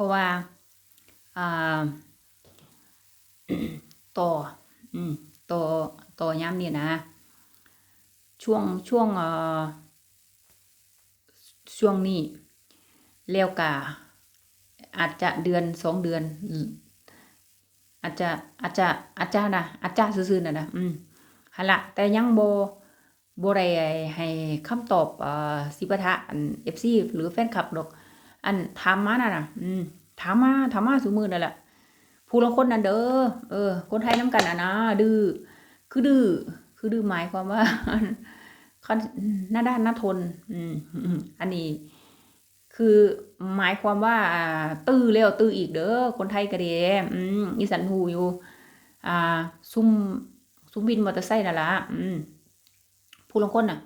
ราะว่าต่อต่อต่อยามนี่นะ ช่วงช่วงช่วงนี้แล้วกาอาจจะเดือนสองเดือน อาจจะอาจจะอาจจะนะอาจจะซื่อๆนะนะอืมหั่นละแต่ยังโบ่บ่ได้ให้คำตอบอ่อสิปะทะอัน FC หรือแฟนคลับดอก อันถามมาน่ะนะอืมถามมาถามมาซุมื้อนั่นแหละผู้ลางคนนั่นเด้อเออ คนไทยนํกันน่ะนะดื้อคือดื้อคือดื้อหมายความว่าคันหน้าด้านหน้าทน อืมอันนี้ คือหมายความว่า ตื้อแล้วตื้ออีกเด้อคนไทยก็เด้อืมอีสันหูอยู่ อ่า ซุ่มซุ่มวินมอเตอร์ไซค์นั่นล่ะอืมผู้ลงคนน่ะ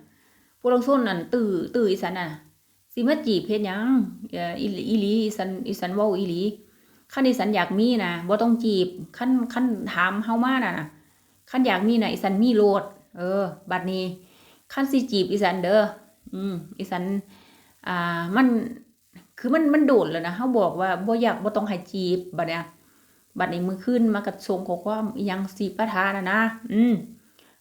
ผู้ลางคนนั่นตื้อตื้ออีสันน่ะ สิมาจีบเฮ็ดยังเอ่ออีหลีอีสันอีสันว้าอีหลีคันอีสันอยากมีนะบ่ต้องจีบคันคันถามเฮามาน่ะนะคันอยากมีน่ะอีสันมีโลด เออ บัดนี้คันสิจีบอีสันเด้ออืมอีสันอ่ามันคือมันมันโดดแล้วนะเฮาบอกว่าบ่อยากบ่ต้องให้จีบบัดเนี้ยบัดนี้มื้อคืนมากับส่งข้อความยังสิประทาน่ะนะอืม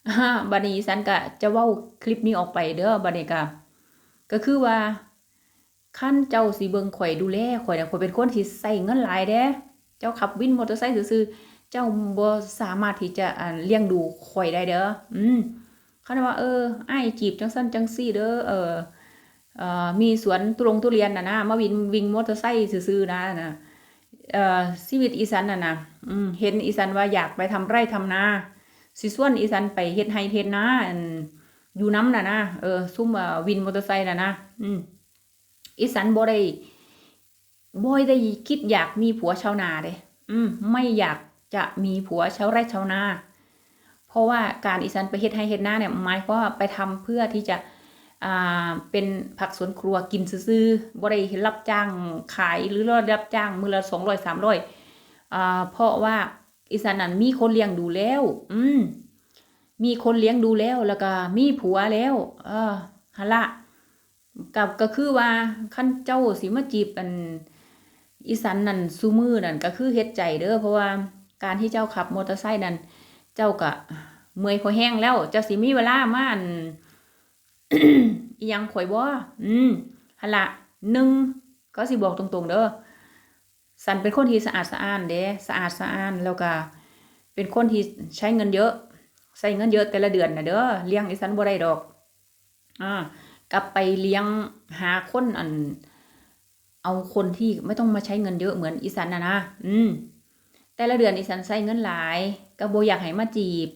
อ่าบัดนี้อีสันก็จะเว้าคลิปนี้ออกไปเด้อบัดนี้ก็ก็คือว่า คันเจ้าสิเบิงข่อยดูแลข่อยน่ะข่อยเป็นคนที่ใช้เงินหลายเด้ เจ้าขับวินมอเตอร์ไซค์ซื่อเจ้าบ่สามารถที่จะเลี้ยงดูข่อยได้เด้อ อืมคันว่า เออไอ้จีบจังซั่นจังซี่เด้อ เออเอ่อมีสวนตุรงทุเรียนน่ะนะมาวินวิ่งมอเตอร์ไซค์ซื่อๆนะนะเอ่อชีวิตอีสันน่ะนะอืมเห็นอีสันว่าอยากไปทำไร่ทำนาสิส่วนอีสันไปเฮ็ดไร่เฮ็ดนาอยู่น้ำน่ะนะเออซุ่มวินมอเตอร์ไซค์น่ะนะอืม อีสันบ่ได้บ่ได้คิดอยากมีผัวชาวนาเด้อืม ไม่อยากจะมีผัวชาวไร่ชาวนา เพราะว่าการอีสันไปเฮ็ดให้เฮ็ดหน้าเนี่ยหมายว่าไปทำเพื่อที่จะอ่าเป็นผักสวนครัวกินซื่อๆบ่ได้รับจ้างขายหรือรับจ้างมื้อละ200 300อ่าเพราะว่าอีสันนั้นมีคนเลี้ยงดูแล้ว อืมมีคนเลี้ยงดูแล้วแล้วก็มีผัวแล้ว เออหั่นละ กับก็คือว่าคันเจ้าสิมาจีบอันอีสันนั่นซุมือนั่นก็คือเฮ็ดใจเด้อเพราะว่าการที่เจ้าขับมอเตอร์ไซค์นั่นเจ้าก็เมื่อยคอแห้งแล้วเจ้าสิมีเวลามาอันอีหยังข่อยบ่อืมหั่นละหนึ่งก็สิบอกตรงๆ เด้อสันเป็นคนที่สะอาดสะอ้านเด้สะอาดสะอ้านแล้วก็เป็นคนที่ใช้เงินเยอะ ใช้เงินเยอะแต่ละเดือนน่ะเด้อเลี้ยงอีสันบ่ได้ดอกอ่า กลับไปเลี้ยงหาคนอัน เอาคนที่ไม่ต้องมาใช้เงินเยอะเหมือนอีสันนะนะอืม แต่ละเดือนอีสันใช้เงินหลายก็บ่อยากให้มาจีบ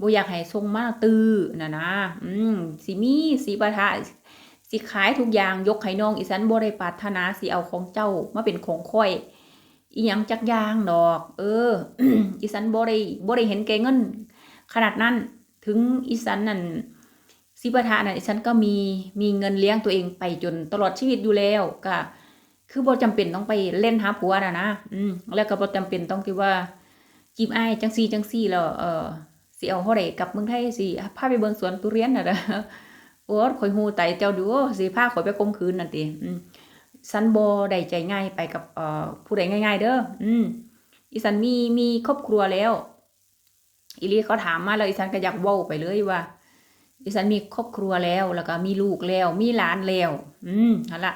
บ่อยากให้ส่งมาตื้อนะนะอืมสิมีสิปะทะสิขายทุกอย่างยกให้น้องอีสันบ่ได้ปรารถนาสิเอาของเจ้ามาเป็นของข่อย อีหยังจักยางดอก เอออีสันบ่ได้บ่ได้เห็นแก่เงิน ขนาดนั้น ถึงอีสันนั่น สิปะทะน่ะฉันก็มีมีเงินเลี้ยงตัวเองไปจนตลอดชีวิตอยู่แล้วก็คือบ่จำเป็นต้องไปเล่นหาผัวนะนะอืมแล้วก็บ่จำเป็นต้องที่ว่าจีบอ้ายจังซี่จังซี่แล้วเออสิเอาเฮาได้กลับเมืองไทยสิพาไปเบิ่งสวนทุเรียนน่ะเด้อโอ้ข่อยฮู้ไตเจ้าดูสิพาข่อยไปข่มขืนนั่นติอืมฉันบ่ได้ใจง่ายไปกับเอ่อผู้ใดง่าย ๆ เด้ออืมอีสันมีมีครอบครัวแล้ว อีลีเขาถามมาแล้วอีสันก็อยากเว้าไปเลยว่า ดิฉันมีครอบครัวแล้วแล้วก็มีลูกแล้ว มีหลานแล้ว อืมนั่นละ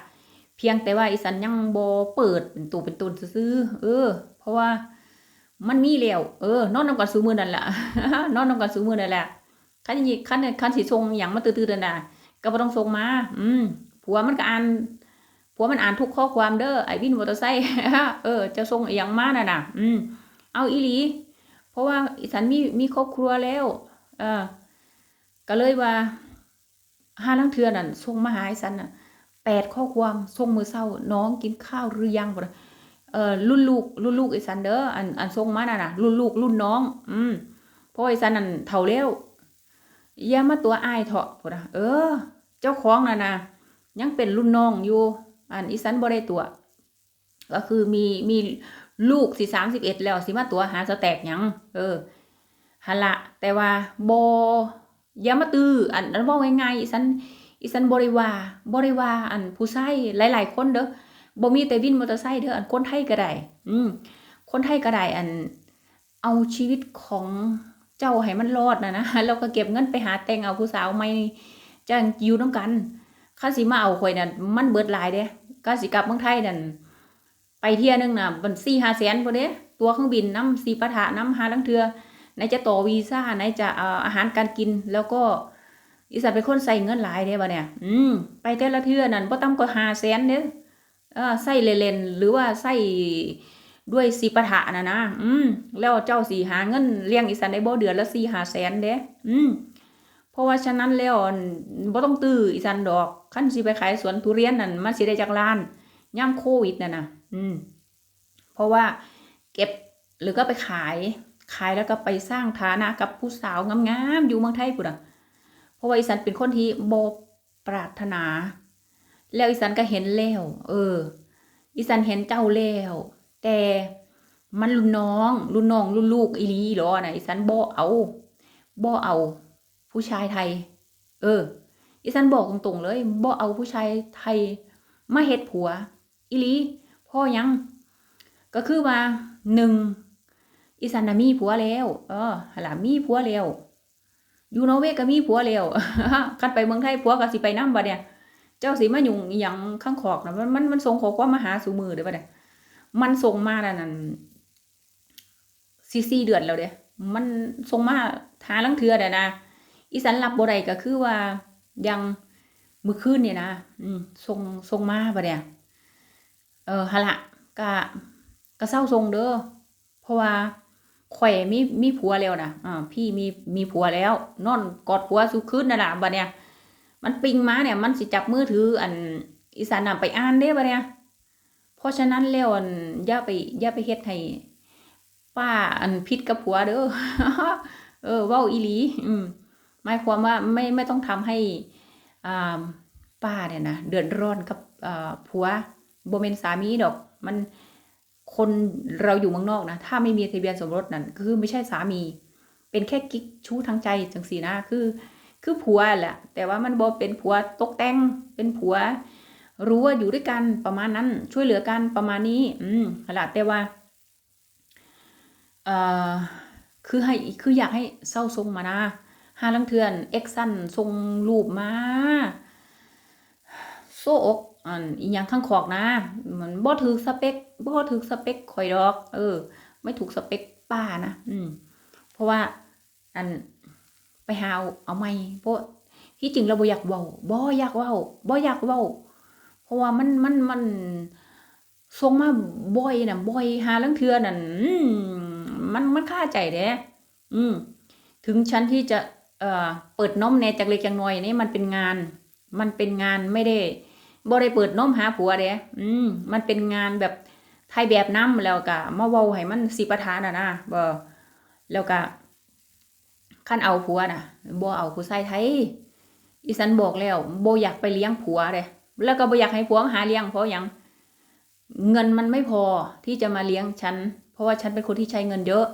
เพียงแต่ว่าอีสันยังบ่เปิดเป็นตัวเป็นตนซื้อเออ เพราะว่ามันมีแล้วเออนอนนำกันซูมือนั่นแหละนอนนำกันซูมือนั่นแหละคันนี้คันคันสิส่งหยังมาตื้อๆนั่นน่ะก็บ่ต้องส่งมา อืมผัวมันก็อ่านผัวมันอ่านทุกข้อความเด้อไอ้วินมอเตอร์ไซค์เออจะส่งอหยังมาน่ะน่ะ อืมเอาอีหลี เพราะว่าอีสันมีมีครอบครัวแล้ว เออ ก็เลยว่าห้าลังเทือนั่นส่งมาหาไอ้สันน่ะแปดข้อความส่งมือเศร้า น้องกินข้าวหรือยังบ่เออรุ่นลูกรุ่นลูกไอ้สันเด้ออันอันส่งมาน่ะน่ะรุ่นลูกรุ่นน้อง อืมเพราะไอ้สันนั่นเฒ่าแล้วอย่ามาตัวอายเถาะพุ่นนะเออ เจ้าของน่ะนะยังเป็นรุ่นน้องอยู่อันอีสันบ่ได้ตัว ก็คือมีมีลูกสิสามสิบเอ็ดแล้วสิมาตัวหาสแตกยังเออหันละแต่ว่าบ ยามาตืออันนั้นว่าง่ายๆอีสันอีสันบริวาบริวาอันผู้ชายหลาย ๆ คนเด้อบ่มีแต่วินมอเตอร์ไซค์เด้ออันคนไทยก็ได้อืมคนไทยก็ได้อันเอาชีวิตของเจ้าให้มันรอดนะนะแล้วก็เก็บเงินไปหาแต่งเอาผู้สาวใหม่จังอยู่น้ำกันข้าสิมาเอาข่อยนั่นมันเบิดหลายเด้ก็สิกลับเมืองไทยนั่นไปเที่ยนึงน่ะมันสี่ห้าแสนพอเด้ตัวเครื่องบินน้ำสีปะทะน้ำหาลังเทือ ไหนจะต่อวีซ่าไหนจะเอ่อาหารการกินแล้วก็อีสานเป็นคนใส่เงินหลายเด้บ่เนี่ย อืม ไปแต่ละเทื่อนั่นบ่ต่ำกว่าห้าแสนเด้เออใส่เลนหรือว่าใส่ด้วยสีปะทะนะนะ อืม แล้วเจ้าสีหาเงินเลี้ยงอีสานได้บ่เดือนละสี่หาแสนเด้ อืม เพราะว่าฉะนั้นแล้วบ่ต้องตื้ออีสานดอกคันสิไปขายสวนทุเรียนนั่นมันสิได้จากล้านย่ำโควิดนั่นน่ะอืม เพราะว่าเก็บหรือก็ไปขาย ขายแล้วก็ไปสร้างฐานะกับผู้สาวงามๆอยู่เมืองไทยพุ่นอะเพราะว่าอีสานเป็นคนที่บ่ปรารถนา แล้วอีสานก็เห็นแล้ว เออ อีสานเห็นเจ้าแล้ว แต่มันรุ่นน้องรุ่นน้องรุ่นลูกอีลีหรอนะอีสานบ่เอาบ่เอา ผู้ชายไทย เออ อีสันบอกตรงๆเลยบ่เอาผู้ชายไทยมาเฮ็ดผัวอีลีพ่อยัง ก็คือว่าหนึ่ง อีสันน่ะมีผัวแล้วเออหนล่ะมีผัวแล้วอยู่นอร์เวย์ก็มีผัวแล้วคันไปเมืองไทยผัวก็สิไปนำบัดเนี่ย เจ้าสิมายุ่งอีหยังข้างขอกนะมันมันมันส่งขอความมาหาสู่มือเด้อบัดเนี่ยมันส่งมาแล้วนั่นสี่สี่เดือนแล้วเด้มันส่งมาหาลังเทือเด้นะอีสันรับบ่ได้ก็คือว่ายังมื้อคืนเนี่ยนะอืมส่งส่งมาบัดเนี่ยเออหั่นล่ะก็ก็เศร้าทรงเด้อเพราะว่า ข่อยมีมีผัวแล้วนะอ่าพี่มีมีผัวแล้ว นอนกอดผัวสุคืนนั่นล่ะบัดเนี่ย มันปิงมาเนี่ย มันสิจับมือถืออันอีสานน่ะไปอ่านเด้บัดเนี่ย เพราะฉะนั้นแล้วอันอย่าไปอย่าไปเฮ็ดให้ป้าอันผิดกับผัวเด้อ เออเว้าอีหลี อืมหมายความว่าไม่ไม่ต้องทำให้อ่าป้าเนี่ยนะเดือดร้อนกับอ่าผัวโบเมนสามีดอก มัน คนเราอยู่เมืองนอกนะ ถ้าไม่มีทะเบียนสมรสนั่นคือไม่ใช่สามี เป็นแค่กิ๊กชู้ทางใจจังสีนะคือ คือผัวแหละ แต่ว่ามันบอเป็นผัวตกแต่งเป็นผัว รู้ว่าอยู่ด้วยกันประมาณนั้น ช่วยเหลือกันประมาณนี้ อืมขละแต่ว่าเอ่อคือให้คืออยากให้เศร้าทรงมานะหาลังเทือนเอ็กซันส่งรูปมาโซอก อันอีหยังข้างขอกนะมันบ่ถือสเปคบ่ถือสเปคข่อยดอก เออ ไม่ถูกสเปคป้านะอืม เพราะว่า อันไปหาเอาเอาไม่เพราะที่จริงเราบ่อยากเว้าบ่อยากเว้าบ่อยากเว้า เพราะว่ามันมันมันส่งมาบ่อยน่ะบ่อยหาลังเทือนั่นมันมันค่าใจเด้อืม ถึงฉันที่จะเอ่อเปิดนมแน่จากเล็กจากน้อยนี่มันเป็นงาน มันเป็นงานไม่ได้ บ่ได้เปิดนมหาผัวเด้อืมมันเป็นงานแบบไทยแบบน้ำแล้วก็มาเว้าให้มันสิประทานน่ะนะบ่แล้วก็คันเอาผัวน่ะบ่เอาผู้ชายไทยอีสันบอกแล้วบ่อยากไปเลี้ยงผัวเด้แล้วก็บ่อยากให้ผัวหาเลี้ยงเพราะยังเงินมันไม่พอที่จะมาเลี้ยงฉัน เพราะว่าฉันเป็นคนที่ใช้เงินเยอะ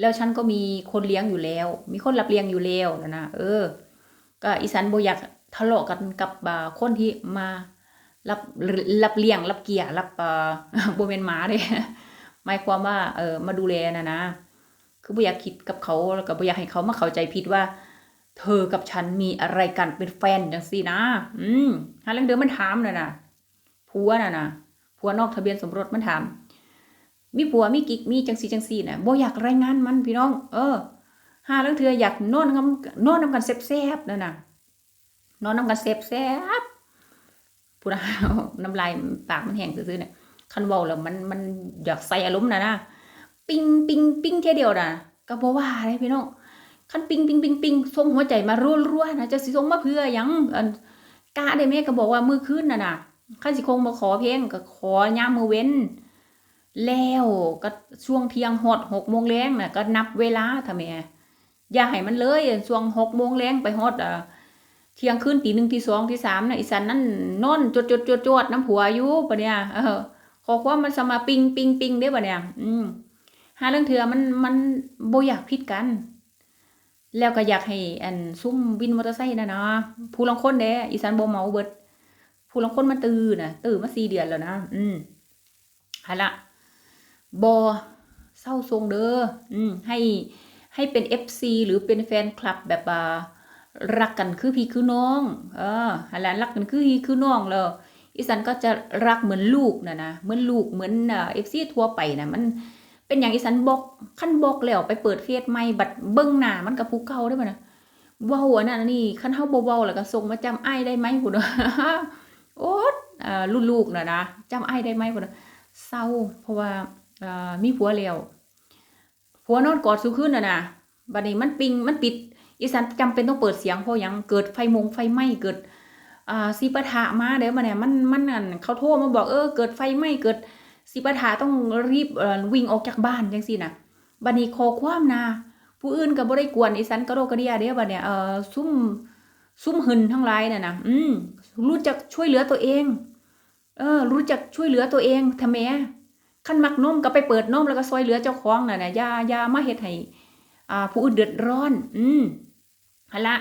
แล้วฉันก็มีคนเลี้ยงอยู่แล้ว มีคนรับเลี้ยงอยู่แล้วนะนะเออ ก็อีสันโบอยาก ทะเลาะกันกับคนที่มารับรับเลี้ยงรับเกียร์รับอ่าโบเป็นหมาเลยหมายความว่าเออมาดูแลนะนะ คือโบอยากคิดกับเขาแล้วก็โบอยากให้เขามาเข้าใจผิดว่า เธอกับฉันมีอะไรกันเป็นแฟนจังซี่นะ อืมหาเรื่องเดิมมันถามน่ะนะผัวน่ะนะผัวนอกทะเบียนสมรสมันถาม มีผัวมีกิ๊กมีจังสีจังสีน่ะบ่อยากรายงานมันพี่น้อง เออหาเรื่องเธออยากนอนกันนอนนำกันแซ่บๆนั่นน่ะ นอนน้ำกันแซ่บๆพูดนะน้ำลายปากมันแห้งซื่อๆเนี่ยคันเว้าแล้วมันมันอยากใส่อารมณ์น่ะนะปิ้งปิ้งปิ้งแค่เดียวน่ะก็บ่ว่าเลยพี่น้องคันปิ้งปิ้งปิ้งปิ้งส่งหัวใจมารัวๆนะจะสิส่งมาเพื่อยังกะได้แม่ก็บอกว่ามื้อคืนน่ะนะคันสิคงบ่ขอเพลงก็ขอย่ามมือเว้น แล้วก็ช่วงเที่ยงฮอดหกโมงแรงน่ะก็นับเวลาทำแม่อย่าให้มันเลยช่วงหกโมงแรงไปฮอดอ่า เที่ยงคืนตีหนึ่งตีสองตีสามน่ะอีสันนั่นนอนจดจดจดจดน้ำผัวอยู่ปะเนี่ยเออขอความมันสมาปิงปิงปิงได้ปะเนี่ยอืมหาเรื่องเถื่อมันมันบ่อยากผิดกัน แล้วก็อยากให้อันซุ่มวินมอเตอร์ไซค์นะเนาะผู้ลางคนเด้อีสันบ่เมาเบิดผู้ลางคนมันตื่นนะตื่นมาสี่เดือนแล้วนะอืมฮะละบอเศร้าทรงเด้ออืมให้ให้เป็น FC หรือเป็นแฟนคลับแบบว่า รักกันคือพี่คือน้อง เออฮะละรักกันคือพี่คือน้องแล้วอีสันก็จะรักเหมือนลูกนะนะเหมือนลูกเหมือนเอฟซีทั่วไปนะมันเป็นอย่างอีสันบอกขั้นบอกแล้วไปเปิดเฟซใหม่บัดเบิ้งหน้ามันกับผู้เก่าได้ป่ะนะเว้าอันนั้นนี่ขั้นเฮาบ่เว้าแล้วก็ส่งมาจำอ้ได้ไหมพุ่นโอ๊ตลูกนะนะจำอ้ได้ไหมพุ่นเศร้าเพราะว่ามีผัวแล้วผัวนอนกอดสุขึ้นนะนะบัดนี้มันปิงมันปิด อีสันจำเป็นต้องเปิดเสียงเพราะยังเกิดไฟมงไฟไหม้เกิดอ่าสีปะทะมาเดี๋ยวมาเนี่ยมันมันนั่นเขาโทรมาบอกเออเกิดไฟไหม้เกิดสีปะทะต้องรีบเอ่อวิ่งออกจากบ้านจังซี่นะบัดนี้คอความนาผู้อื่นก็บ่ได้กวนอีสันกระโดกกระเดียเด้อบัดเนี่ยเอ่อซุ่มซุ่มหึนทั้งหลายน่ะนะอืมรู้จักช่วยเหลือตัวเอง เออ รู้จักช่วยเหลือตัวเองทำไมคันมักนมก็ไปเปิดนมแล้วก็ซอยเหลือเจ้าของน่ะนะยายามาเฮ็ดให้อ่าผู้อื่นเดือดร้อน อืม หั่นละ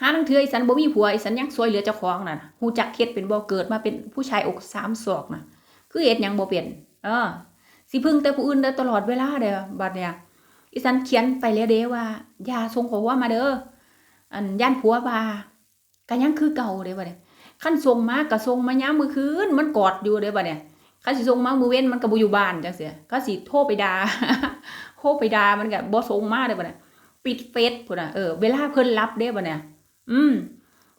หาลังเทือไอสันบ่มีผัวไอสันยังซวยเหลือเจ้าของน่ะฮูจักเฮ็ดเป็นบ่เกิดมาเป็นผู้ชายอกสามศอกน่ะ คือเฮ็ดหยังบ่เป็นเออสิพึ่งแต่ผู้อื่นได้ตลอดเวลาเด้อบัดเนี่ยอีสันเขียนไปแล้วเด้ว่าอย่าส่งขอว่ามาเด้ออันย่านผัวว่าก็ยังคือเก่าเด้บัดเนี่ยคันส่งมาก็ส่งมายามมื้อคืนมันกอดอยู่เด้บัดเนี่ยคันสิส่งมามือเว้นมันก็บ่อยู่บ้านจังซี่ก็สิโทรไปด่าโทรไปด่ามันก็บ่ส่งมาเด้บัดเนี่ย ปิดเฟซพุ่นน่ะเออเวลาเพิ่นรับเด้บัดเนี่ยอืม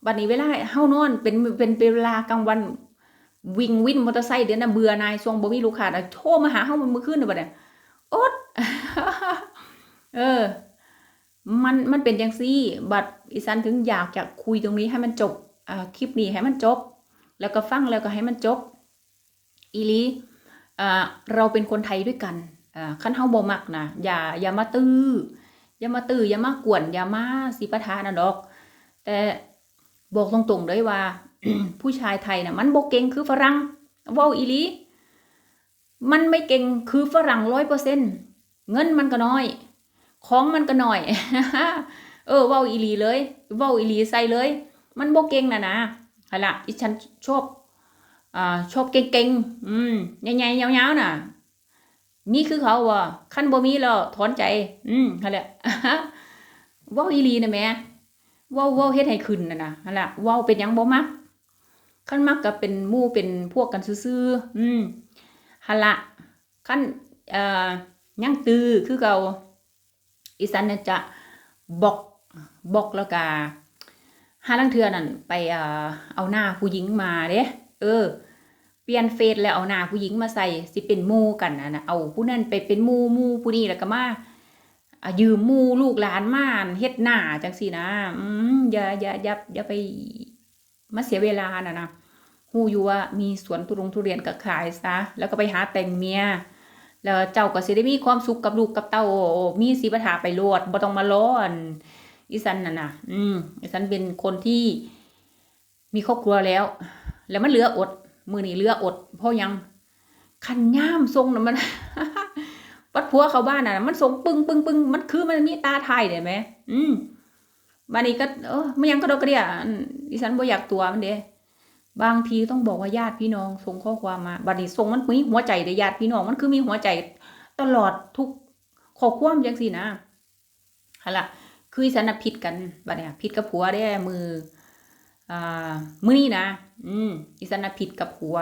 บัดนี้เวลาเฮานอนเป็นเป็นเป็นเวลากลางวันวิ่งวินมอเตอร์ไซค์เดี๋ยวนะเบื่อนายทรงบ่มีลูกค้าน่ะโทรมาหาเฮามันมื้อคืนน่ะบัดเนี่ยอดเออ มันมันเป็นจังซี่ บัดอีสันถึงอยากจะคุยตรงนี้ให้มันจบอ่าคลิปนี้ให้มันจบ แล้วก็ฟังแล้วก็ให้มันจบ อีลีอ่าเราเป็นคนไทยด้วยกันอ่าคันเฮาบ่มักนะอย่าอย่ามาตื้อ อย่ามาตื้ออย่ามากวนอย่ามาสิปะทานะดอก แต่บอกตรงๆเลยว่า ผู้ชายไทยนะมันบกเก่งคือฝรั่งว้าอีลีมันไม่เก่งคือฝรั่งร้อยเปอร์เซ็นเงินมันก็น้อย ของมันก็น้อย เออว้าอีลีเลยว้าอีลีใส่เลย มันบกเก่งนะนะเอาล่ะอีฉันชอบอ่าชอบเก่งๆอืมใหญ่ๆยาวๆน่ะ นี่คือเขาวะขั้นบ่มีแล้วถอนใจ อืมนั่นแหละว้าอีลีนะแม่ว้าเว้าวเฮ็ดให้ขึ้นน่ะนะนั่นแหละว้าวเป็นยังบ่มักคันมักก็เป็นมู่เป็นพวกกันซื่ออืมหั่นละคันเอ่อยังตือคือเก่าอีสันน่ะจะบอกบอกแล้วก็หาลังเทื่อนั่นไปเอ่อเอาหน้าผู้หญิงมาเด้เออ เปลี่ยนเฟซแล้วเอาหน้าผู้หญิงมาใส่สิเป็นมูกันนะนะเอาผู้นั้นไปเป็นมูมูผู้นี้แล้วก็มาอยืมมูลูกหลานมาเฮ็ดหน้าจังซี่นะอืมอย่าอย่าอย่าอย่าไปมาเสียเวลาน่ะนะฮู้อยู่ว่ามีสวนทุรงทุเรียนก็ขายซะแล้วก็ไปหาแต่งเมียแล้วเจ้าก็สิได้มีความสุขกับลูกกับเต้ามีสิปัญหาไปโลดบ่ต้องมาร้อนอีสันน่ะนะอืมอีสันเป็นคนที่มีครอบครัวแล้ว แล้วมันเหลืออด มือนี้เลืออด เพราะยังคันย่ามทรงน่ะมันวัดผัวเขาบ้านน่ะ มันส่งปึ้งปึ้งปึ้งมันคือมันมีตาไทยได้ไหมอืมบานี้ก็เออไม่ยังก็ดอกกระเดียดิฉันบ่อยากตัวมันเด้บางทีต้องบอกว่าญาติพี่น้องส่งข้อความมาบัดนี้ส่งมันมีหัวใจเด้ญาติพี่น้องมันคือมีหัวใจตลอดทุกข้อความจังซี่นะหั่นล่ะคือดิฉันน่ะผิดกันบัดเนี้ยผิดกับผัวได้มือ อ่ามื้อนี้นะ อืมดิฉันผิดกับผัว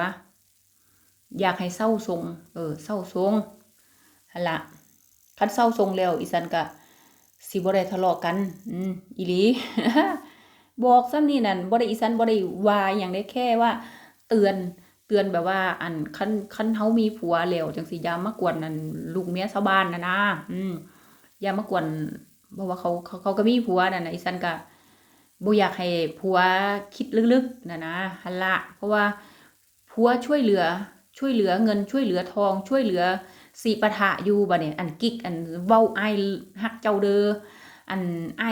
อยากให้เศร้าทรง เออเศร้าทรงหั่นละคันเศร้าทรงแล้ว อีสันก็สิบ่ได้ทะเลาะกัน อืมอีหลี บอกซ้ำนี่นั่นบ่ได้อีสันบ่ได้วาอย่างได้แค่ว่า เตือนเตือนแบบว่า อันคันคันเฮามีผัวแล้วจังสิยามากวนนั่นลูกเมียชาวบ้านนะนะอืมอยามากวนเพราะว่าเขาเขาเขาก็มีผัวนั่นนะอีสันก็ บ่อยากให้ผัวคิดลึกๆนะนะหั่นละเพราะว่าผัวช่วยเหลือช่วยเหลือเงินช่วยเหลือทองช่วยเหลือสีปะทะอยู่บ่เนี่ยอันกิกอันเว้าไอฮักเจ้าเด้ออันไอ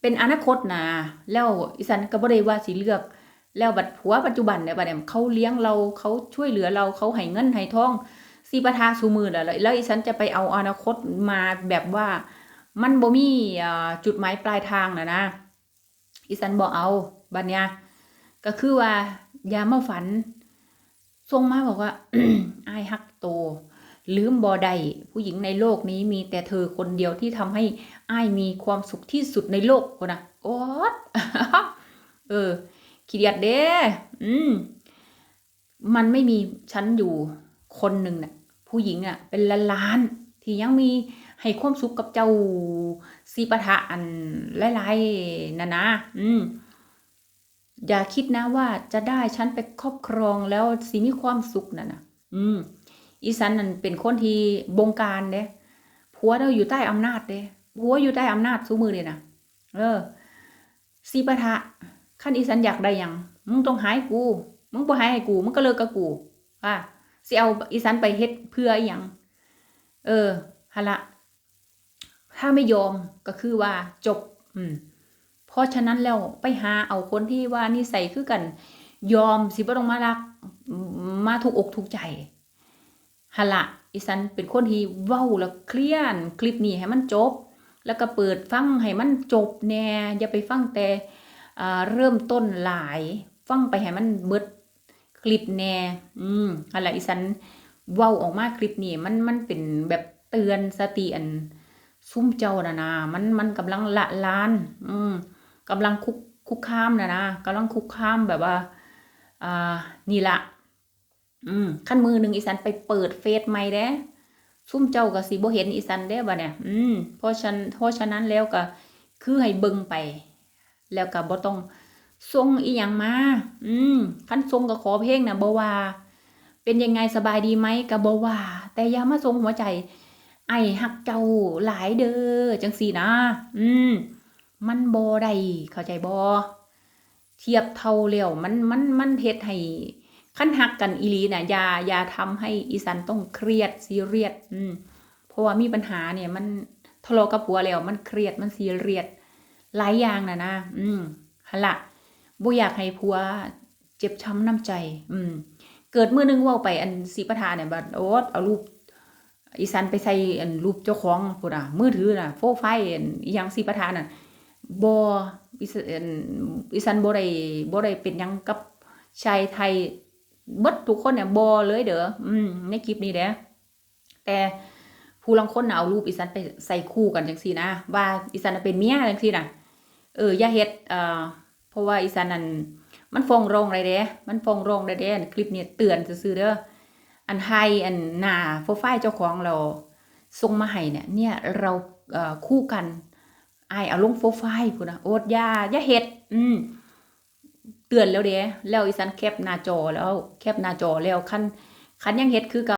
เป็นอนาคตนะแล้วอีสันก็บ่ได้ว่าสิเลือก แล้วบัดผัวปัจจุบันเนี่ยบัดเนี่ยเขาเลี้ยงเราเขาช่วยเหลือเราเขาให้เงินให้ทองสีปะทะสูมือแล้วแล้วอีสันจะไปเอาอนาคตมาแบบว่า มันบ่มีจุดหมายปลายทางนะนะอีสันบ่เอาบัดเนี่ยก็คือว่าย่ามาฝันส่งมาบอกว่าอายฮักโต ลืมบอใดผู้หญิงในโลกนี้มีแต่เธอคนเดียวที่ทำให้อ้ายมีความสุขที่สุดในโลกคนนะโอ๊ตเออขี้เดียดเด้อืมมันไม่มีฉันอยู่คนหนึ่งน่ะ ผู้หญิงอะ เป็นล้านๆที่ยังมี ให้ความสุขกับเจ้าสีปะทะอันหลายๆนะนะ อืมอย่าคิดนะว่าจะได้ฉันไปครอบครองแล้วสิมีความสุขน่ะนะอืม อีสันนั่นเป็นคนที่บงการเด้ผัวเราอยู่ใต้อำนาจเด้ผัวอยู่ใต้อำนาจสู้มือเลยนะเออสีปะทะขั้นอีสันอยากได้ยังมึงต้องหายกู มึงบ่หายให้กู มึงก็เลิกกับกูอะสิเอาอีสันไปเฮ็ดเพื่ออีหยังเออฮะละ ถ้าไม่ยอมก็คือว่าจบ อืม เพราะฉะนั้นแล้วไปหาเอาคนที่ว่านิสัยคือกัน ยอมสิบ่ต้องมารัก มาถูกอกถูกใจฮะละอีสันเป็นคนที่เว้าแล้วเคลียนคลิปนี้ให้มันจบ แล้วก็เปิดฟังให้มันจบแน่อย่าไปฟังแต่เริ่มต้นหลาย ฟังไปให้มันเบิดคลิปแน่อืมฮะละอีสันเว้าออกมาคลิปนี้มันมันเป็นแบบเตือนสติอัน ซุ่มเจ้านะนะมันมันกำลังละลาน อืมกำลังคุกคุกคามนะนะกำลังคุกคามแบบว่าอ่านี่ละอืมขั้นมือหนึ่งอีสันไปเปิดเฟซใหม่เด้ซุ่มเจ้าก็สิบ่เห็นอีสันเด้บ่เนี่ย อืมเพราะฉันเพราะฉะนั้นแล้วก็คือให้เบิ่งไป แล้วก็บ่ต้องส่งอีหยังมา อืมคันส่งก็ขอเพลงนะบ่ว่า เป็นยังไงสบายดีไหมก็บ่ว่า แต่อย่ามาส่งหัวใจ ไอ้ฮักเจ้าหลายเด้อจังสีนะ อืม มันบ่ได้เข้าใจบ่เทียบเท่าแล้วมันมันมันเฮ็ดให้คันฮักกันอีลีน่ะอย่าอย่าทำให้อีสันต้องเครียดซีเรียสอืมเพราะว่ามีปัญหาเนี่ย มันทะเลาะกับผัวแล้วมันเครียดมันซีเรียสหลายอย่างน่ะนะอืมหั่นล่ะบ่อยากให้ผัวเจ็บช้ำน้ำใจ อืม เกิดมื้อนึงว้าไปอันสีประธานเนี่ยบัดโอ๊ตเอารูป อีสันไปใส่อันรูปเจ้าของพุ่นน่ะมือถือน่ะโฟไฟอันอีหยังสิประธานน่ะบ่อีสอันอีสันบ่ได้บ่ได้เป็นหยังกับชายไทยเบิดทุกคนเนี่ยบ่เลยเด้ออืมในคลิปนี้เด้อแต่ผู้ลางคนน่ะเอารูปอีสันไปใส่คู่กันจังซี่นะว่าอีสันน่ะเป็นเมียจังซี่น่ะเอออย่าเฮ็ดเอ่อเพราะว่าอีสันนั่นมันฟ้องร้องได้เด้ มันฟ้องร้องได้เด้ คลิปนี้เตือนซื่อเด้อ อันไฮอันนาโปรไฟล์เจ้าของเราส่งมาให้เนี่ยเนี่ยเราคู่กันไอเอาลงโปรไฟล์พูนะโอดอยายาเห็ดอืมเตือนแล้วเด้แล้วอีสันแคปหน้าจอแล้วแคปหน้าจอแล้วขั้นขั้นยังเห็ดคือกับ